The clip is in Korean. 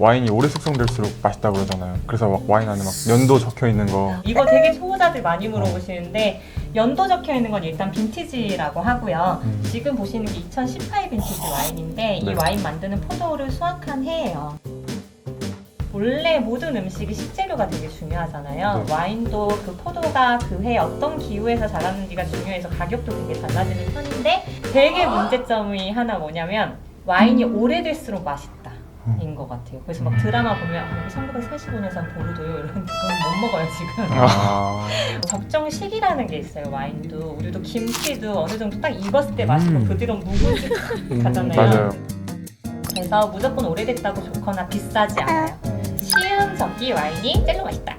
와인이 오래 숙성될수록 맛있다 그러잖아요. 그래서 막 와인 안에 막 연도 적혀 있는 거. 이거 되게 초보자들 많이 물어보시는데 연도 적혀 있는 건 일단 빈티지라고 하고요. 음. 지금 보시는 게 2018 빈티지 와인인데 이 네. 와인 만드는 포도를 수확한 해예요. 원래 모든 음식이 식재료가 되게 중요하잖아요. 네. 와인도 그 포도가 그 해 어떤 기후에서 자랐는지가 중요해서 가격도 되게 달라지는 편인데 되게 문제점이 하나 뭐냐면 와인이 오래될수록 맛있다. 인 것 같아요. 그래서 막 드라마 보면 아, 여기 1945년 산 보르도요 이러는데 그건 못 먹어요 지금. 아, 적정 시기라는 게 있어요 와인도 우리도 김치도 어느 정도 딱 익었을 때 맛있고 음. 부드러운 묵은지 음, 가잖아요. 맞아요. 그래서 무조건 오래됐다고 좋거나 비싸지 않아요. 시음 적기 와인이 젤로 맛있다.